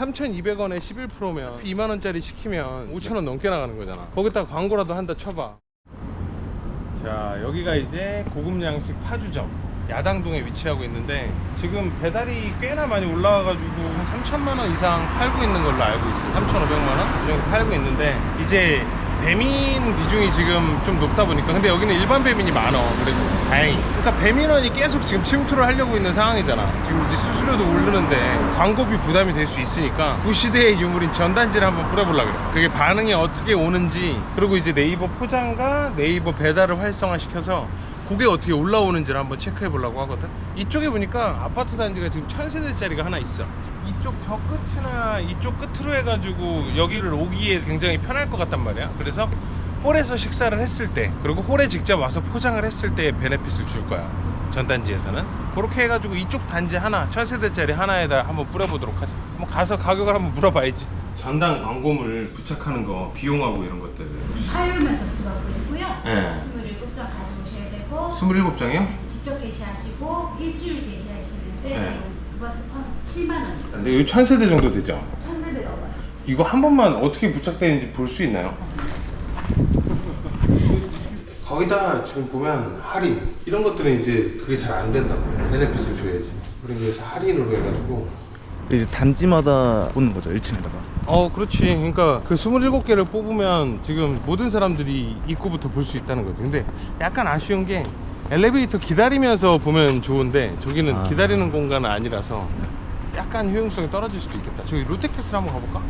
3,200원에 11%면 2만 원짜리 시키면 5천 원 넘게 나가는 거잖아. 거기다 광고라도 한다 쳐봐. 자 여기가 이제 고급 양식 파주점 야당동에 위치하고 있는데 지금 배달이 꽤나 많이 올라와가지고 한 3천만 원 이상 팔고 있는 걸로 알고 있어요 3,500만 원 정도 팔고 있는데 이제 배민 비중이 지금 좀 높다 보니까 근데 여기는 일반 배민이 많어. 그래도 다행히. 그러니까 배민원이 계속 지금 침투를 하려고 있는 상황이잖아. 지금 이제 수수료도 오르는데 광고비 부담이 될 수 있으니까 구시대의 유물인 전단지를 한번 뿌려보려고 그래. 그게 반응이 어떻게 오는지. 그리고 이제 네이버 포장과 네이버 배달을 활성화시켜서 그게 어떻게 올라오는지를 한번 체크해 보려고 하거든. 이쪽에 보니까 아파트 단지가 지금 천세대짜리가 하나 있어. 이쪽 저 끝이나 이쪽 끝으로 해가지고 여기를 오기에 굉장히 편할 것 같단 말이야. 그래서 홀에서 식사를 했을 때 그리고 홀에 직접 와서 포장을 했을 때의 베네핏을 줄 거야. 전 단지에서는. 그렇게 해가지고 이쪽 단지 하나 천세대짜리 하나에다 한번 뿌려보도록 하자. 한번 가서 가격을 한번 물어봐야지. 전단 광고물 부착하는 거 비용하고 이런 것들. 화요일만 접수받고 있고요. 네. 27장 가지고 되고 27장이요? 직접 게시하시고 일주일 게시하시는데 네. 두 바스 포함해서 7만 원. 근데 여기 천세대 정도 되죠? 천세대 넘어요. 이거 한 번만 어떻게 부착되는지 볼 수 있나요? 거기다 지금 보면 할인 이런 것들은 이제 그게 잘 안 된다고 베네핏을 줘야지 우리 그래서 할인으로 해가지고 이제 단지마다 꽂는 거죠 1층에다가? 어 그렇지. 그러니까 그 27개를 뽑으면 지금 모든 사람들이 입구부터 볼 수 있다는 거지. 근데 약간 아쉬운 게 엘리베이터 기다리면서 보면 좋은데 저기는 아. 기다리는 공간은 아니라서 약간 효용성이 떨어질 수도 있겠다. 저기 롯데캐슬 한번 가볼까?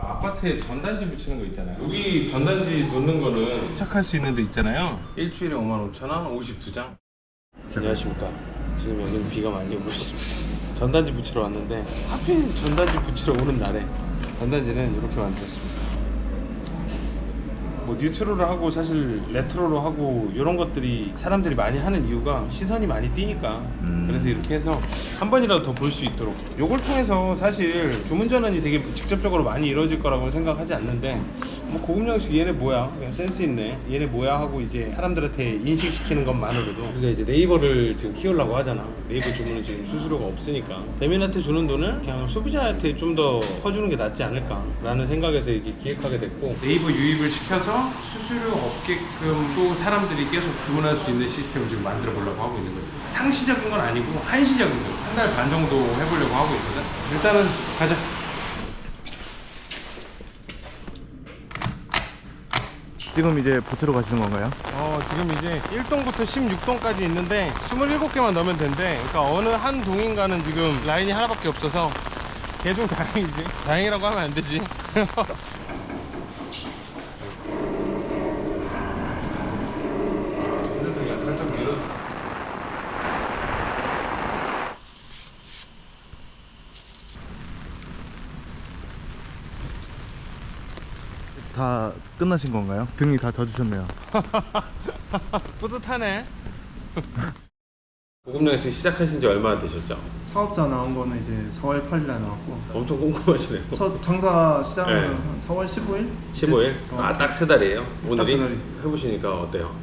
아파트에 전단지 붙이는 거 있잖아요. 여기 전단지 놓는 거는 부착할 수 있는 데 있잖아요. 일주일에 5만 5천 원 52장. 안녕하십니까. 지금 여기는 비가 많이 오고 있습니다 전단지 붙이러 왔는데 하필 전단지 붙이러 오는 날에 전단지는 이렇게 만들었습니다 뭐 뉴트로를 하고 사실 레트로로 하고 이런 것들이 사람들이 많이 하는 이유가 시선이 많이 띄니까. 음. 그래서 이렇게 해서 한 번이라도 더 볼 수 있도록. 요걸 통해서 사실 주문 전환이 되게 직접적으로 많이 이루어질 거라고는 생각하지 않는데 뭐 고급 양식 얘네 뭐야? 그냥 센스 있네. 얘네 뭐야? 하고 이제 사람들한테 인식시키는 것만으로도 우리가 이제 네이버를 지금 키우려고 하잖아. 네이버 주문은 지금 수수료가 없으니까. 배민한테 주는 돈을 그냥 소비자한테 좀 더 퍼주는 게 낫지 않을까라는 생각에서 이게 기획하게 됐고. 네이버 유입을 시켜서 수수료 없게끔 또 사람들이 계속 주문할 수 있는 시스템을 지금 만들어 보려고 하고 있는 거죠 상시적인 건 아니고 한시적인 거 한 달 반 정도 해보려고 하고 있거든 일단은 가자 지금 이제 붙이러 가시는 건가요? 어, 지금 이제 1동부터 16동까지 있는데 27개만 넣으면 된대. 그러니까 어느 한 동인가는 지금 라인이 하나밖에 없어서 개중 다행이지. 다행이라고 하면 안 되지. 살짝 밀어. 다 끝나신 건가요? 등이 다 젖으셨네요 뿌듯하네. 고급양식 시작하신 지 얼마나 되셨죠? 사업자 나온 거는 이제 4월 8일 날 나왔고 엄청 꼼꼼하시네요. 첫 장사 시작은 네. 한 4월 15일? 15일? 어, 아, 딱 세 달이에요? 오늘이? 세 달이. 해보시니까 어때요?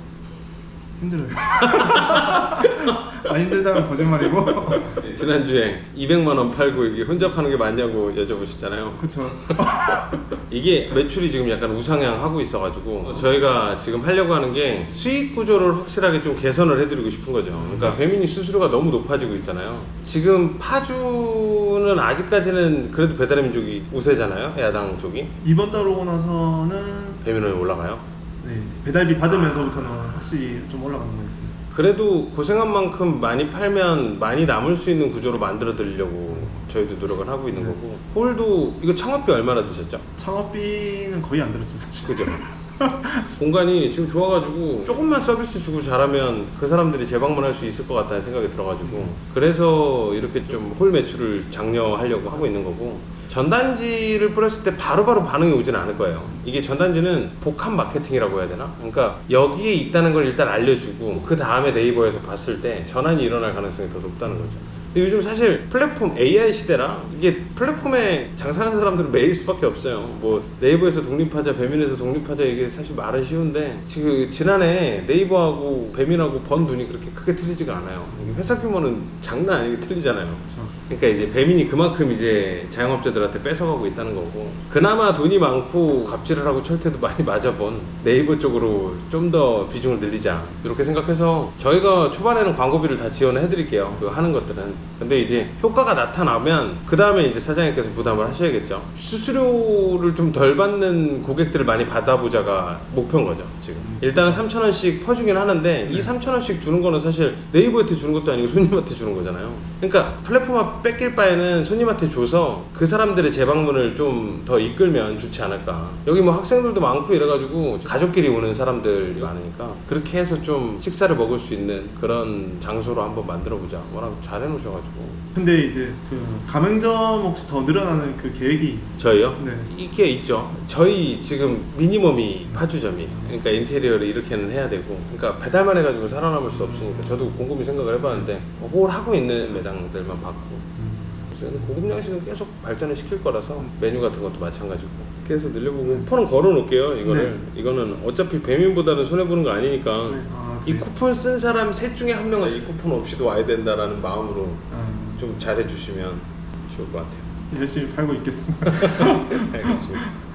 힘들어요. 아 힘들다면 거짓말이고. 네, 지난주에 200만 원 팔고 이게 혼자 파는 게 맞냐고 여쭤보셨잖아요. 그쵸. 이게 매출이 지금 약간 우상향 하고 있어가지고 저희가 지금 하려고 하는 게 수익 구조를 확실하게 좀 개선을 해드리고 싶은 거죠. 그러니까 배민이 수수료가 너무 높아지고 있잖아요. 지금 파주는 아직까지는 그래도 배달의 민족이 우세잖아요. 야당 쪽이 이번 달 오고 나서는 배민원이 올라가요. 네, 배달비 받으면서부터는 확실히 좀 올라가는 거 있습니다. 그래도 고생한 만큼 많이 팔면 많이 남을 수 있는 구조로 만들어 드리려고 저희도 노력을 하고 있는 거고 홀도 이거 창업비 얼마나 드셨죠? 창업비는 거의 안 들었죠 사실. 그죠? 공간이 지금 좋아가지고 조금만 서비스 주고 잘하면 그 사람들이 재방문할 수 있을 것 같다는 생각이 들어가지고 그래서 이렇게 좀 홀 매출을 장려하려고 하고 있는 거고 전단지를 뿌렸을 때 바로바로 반응이 오진 않을 거예요 이게 전단지는 복합 마케팅이라고 해야 되나? 그러니까 여기에 있다는 걸 일단 알려주고 그 다음에 네이버에서 봤을 때 전환이 일어날 가능성이 더 높다는 거죠 근데 요즘 사실 플랫폼 AI 시대라 이게 플랫폼에 장사하는 사람들은 매일 수밖에 없어요. 뭐 네이버에서 독립하자, 배민에서 독립하자 이게 사실 말은 쉬운데 지금 지난해 네이버하고 배민하고 번 돈이 그렇게 크게 틀리지가 않아요. 회사 규모는 장난 아니게 틀리잖아요. 그렇죠. 그러니까 이제 배민이 그만큼 이제 자영업자들한테 뺏어가고 있다는 거고 그나마 돈이 많고 갑질을 하고 철퇴도 많이 맞아본 네이버 쪽으로 좀 더 비중을 늘리자 이렇게 생각해서 저희가 초반에는 광고비를 다 지원을 해드릴게요 그 하는 것들은 근데 이제 효과가 나타나면 그 다음에 이제 사장님께서 부담을 하셔야겠죠. 수수료를 좀 덜 받는 고객들을 많이 받아보자가 목표인 거죠 지금. 일단은 3,000원씩 퍼주긴 하는데 이 3,000원씩 주는 거는 사실 네이버한테 주는 것도 아니고 손님한테 주는 거잖아요. 그러니까 플랫폼 앞 뺏길 바에는 손님한테 줘서 그 사람들의 재방문을 좀 더 이끌면 좋지 않을까. 여기 뭐 학생들도 많고 이래가지고 가족끼리 오는 사람들이 많으니까 그렇게 해서 좀 식사를 먹을 수 있는 그런 장소로 한번 만들어 보자. 워낙 잘 해놓으셔 가지고 근데 이제 그 가맹점 혹시 더 늘어나는 그 계획이 저희요? 네. 이게 있죠. 저희 지금 미니멈이 파주점이. 그러니까 인테리어를 이렇게는 해야 되고. 그러니까 배달만 해가지고 살아남을 수 없으니까 저도 곰곰이 생각을 해봤는데 뭘 하고 있는 매장들만 봤고. 그래서 고급 양식은 계속 발전을 시킬 거라서 메뉴 같은 것도 마찬가지고. 계속 늘려보고 쿠폰은 걸어놓을게요. 이거를. 이거는 어차피 배민보다는 손해 보는 거 아니니까. 네. 아, 이? 쿠폰 쓴 사람 셋 중에 한 명은 이 쿠폰 없이도 와야 된다라는 마음으로 아, 좀 잘해주시면 좋을 것 같아요. 열심히 팔고 있겠습니다. 알겠습니다.